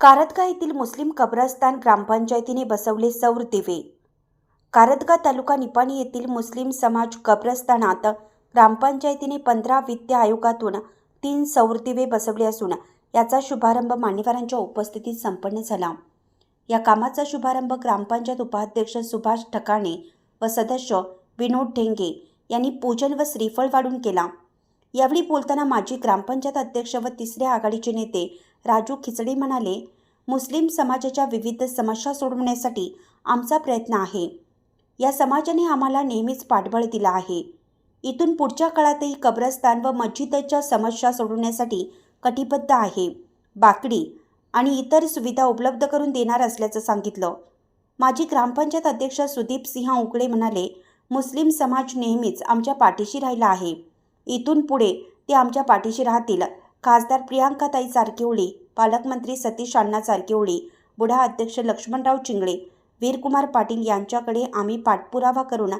कारतगा येथील मुस्लिम कब्रस्तान ग्रामपंचायतीने बसवले सौर दिवे. कारतगा तालुका निपाणी येथील मुस्लिम समाज कब्रस्तानात ग्रामपंचायतीने पंधरा वित्त आयोगातून तीन सौर दिवे बसवले असून याचा शुभारंभ मान्यवरांच्या उपस्थितीत संपन्न झाला. या कामाचा शुभारंभ ग्रामपंचायत उपाध्यक्ष सुभाष ठकाणे व सदस्य विनोद ढेंगे यांनी पूजन व श्रीफळ वाढून केला. यावेळी बोलताना माजी ग्रामपंचायत अध्यक्ष व तिसऱ्या आघाडीचे नेते राजू खिचडे म्हणाले मुस्लिम समाजाच्या विविध समस्या सोडवण्यासाठी आमचा प्रयत्न आहे. या समाजाने आम्हाला नेहमीच पाठबळ दिला आहे. इथून पुढच्या काळातही कब्रस्तान व मस्जिदच्या समस्या सोडवण्यासाठी कटिबद्ध आहे. बाकडी आणि इतर सुविधा उपलब्ध करून देणार असल्याचं सांगितलं. माजी ग्रामपंचायत अध्यक्ष सुदीप सिंह उकडे म्हणाले मुस्लिम समाज नेहमीच आमच्या पाठीशी राहिला आहे. इथून पुढे ते आमच्या पाठीशी राहतील खासदार प्रियांकाताई चारकिवळी पालकमंत्री सतीश अण्णा चारकिवळी बुढा अध्यक्ष लक्ष्मणराव चिंगळे वीरकुमार पाटील यांच्याकडे आम्ही पाठपुरावा करून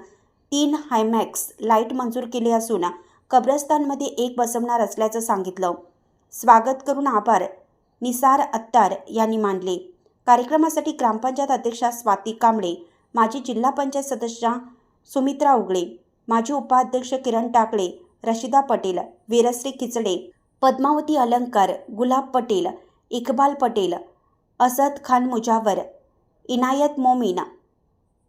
तीन हायमॅक्स लाइट मंजूर केले असून कब्रस्तानमध्ये एक बसवणार असल्याचं सांगितलं. स्वागत करून आभार निसार अत्तार यांनी मानले. कार्यक्रमासाठी ग्रामपंचायत अध्यक्षा स्वाती कांबळे माजी जिल्हा पंचायत सदस्या सुमित्रा उगळे माजी उपाध्यक्ष किरण टाकळे रशिदा पटेल वीरश्री खिचडे पद्मावती अलंकार गुलाब पटेल इकबाल पटेल असद खान मुजावर इनायत मोमीन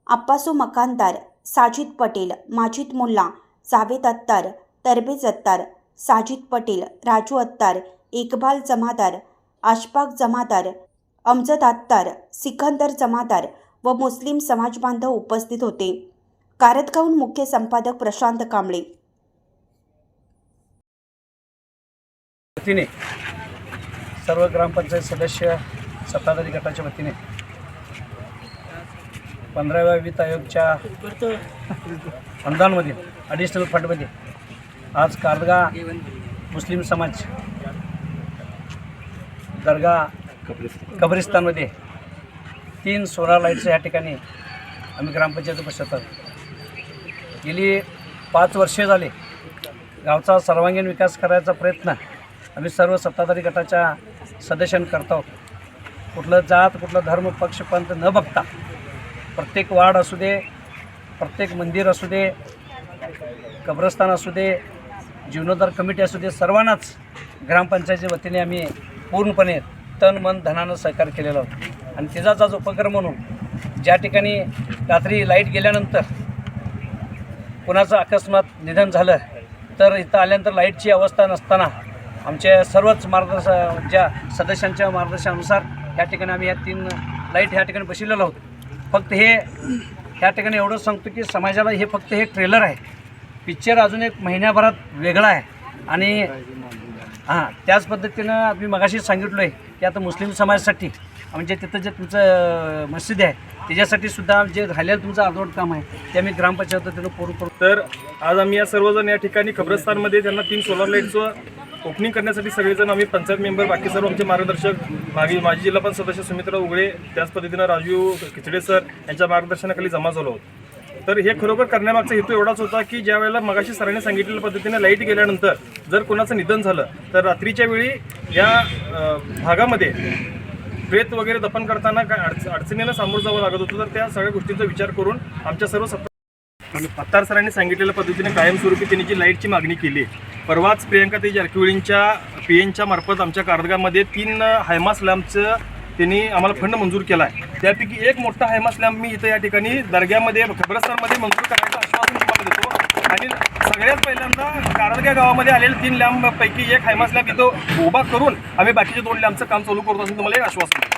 आप्पासू मकानदार साजिद पटेल माजिद मुल्ला जावेद अत्तार तरबेज अत्तार साजिद पटेल राजू अत्तार इकबाल जमादार आशफाक जमादार अमजद अत्तार सिकंदर जमादार व मुस्लिम समाजबांधव उपस्थित होते. कारदगावून मुख्य संपादक प्रशांत कांबळे. वतीने सर्व ग्रामपंचायत सदस्य सत्ताधारी गटाच्या वतीने पंधराव्या वित्त आयोगच्या अनुदानमध्ये ॲडिशनल फंडमध्ये आज कारदगा मुस्लिम समाज दर्गा कब्रिस्तानमध्ये तीन सोलार लाईट्स या ठिकाणी आम्ही ग्रामपंचायत बसवतात गेली पाच वर्षे झाले गावचा सर्वांगीण विकास करायचा प्रयत्न आम्ही सर्व सत्ताधारी गटाच्या सदस्यांनी करतो कुठलं जात कुठलं धर्म पक्ष पंथ न बघता प्रत्येक वार्ड असू दे प्रत्येक मंदिर असू दे कब्रस्तान असू दे जीर्णोद्धार कमिटी असू दे सर्वांनाच ग्रामपंचायतीच्या वतीने आम्ही पूर्णपणे तन मन धनानं सहकार केलेला होता. आणि तिचाच आज उपक्रम म्हणून ज्या ठिकाणी रात्री लाइट गेल्यानंतर कुणाचं अकस्मात निधन झालं तर इथं आल्यानंतर लाईटची अवस्था नसताना आमच्या सर्वच मार्गदर्शन ज्या सदस्यांच्या मार्गदर्शनानुसार या ठिकाणी आम्ही या तीन लाइट ह्या ठिकाणी बसवलेलो आहोत. फक्त हे ह्या ठिकाणी एवढं सांगतो की समाजाला हे फक्त हे ट्रेलर आहे. पिक्चर अजून एक महिन्याभरात वेगळा आहे. आणि हां त्याच पद्धतीनं आम्ही मगाशी सांगितलो आहे की आता मुस्लिम समाजासाठी म्हणजे तिथं जे तुमचं मस्जिद आहे त्याच्यासाठी सुद्धा जे झालेलं तुमचं अर्धवट काम आहे ते आम्ही ग्रामपंचायत तिथं पूर्ण करू. तर आज आम्ही या सर्वजण या ठिकाणी खबरस्तानमध्ये त्यांना तीन सोलर लाईटचं ओपनिंग करण्यासाठी सगळेजण आम्ही पंचायत मेंबर बाकी सर्व आमचे मार्गदर्शक मागील माजी जिल्हा पण सदस्य सुमित्रा उघडे त्याच पद्धतीनं राजू खिचडे सर यांच्या मार्गदर्शनाखाली जमा झालो तर हे खरोखर करण्यामागचा हेतू एवढाच होता की ज्या वेळेला मगाशी सरांनी सांगितलेल्या पद्धतीने लाइट गेल्यानंतर जर कोणाचं निधन झालं तर रात्रीच्या वेळी या भागामध्ये प्रेत वगैरे दफन करताना काय अडच अडचणीला सामोरं जावं लागत होतं. तर त्या सगळ्या गोष्टींचा विचार करून आमच्या सर्व आणि पत्तार सरांनी सांगितलेल्या पद्धतीने कायमस्वरूपी त्यांनी जी लाईटची मागणी केली परवाच प्रियंकाताई जारकिहोळींच्या पी एनच्या मार्फत आमच्या कारदगामध्ये तीन हायमास लॅम्पचं त्यांनी आम्हाला फंड मंजूर केला आहे. त्यापैकी एक मोठा हायमास लॅम्प मी इथं या ठिकाणी दर्ग्यामध्ये खबरस्तानमध्ये मंजूर करायचं आश्वासन तुम्हाला देतो. आणि सगळ्यात पहिल्यांदा कारदगा गावामध्ये आलेल्या तीन लॅम्पपैकी एक हायमास लॅम्प इथं उभा करून आम्ही बाकीचे दोन लॅम्पचं काम चालू करतो असं तुम्हाला एक आश्वासन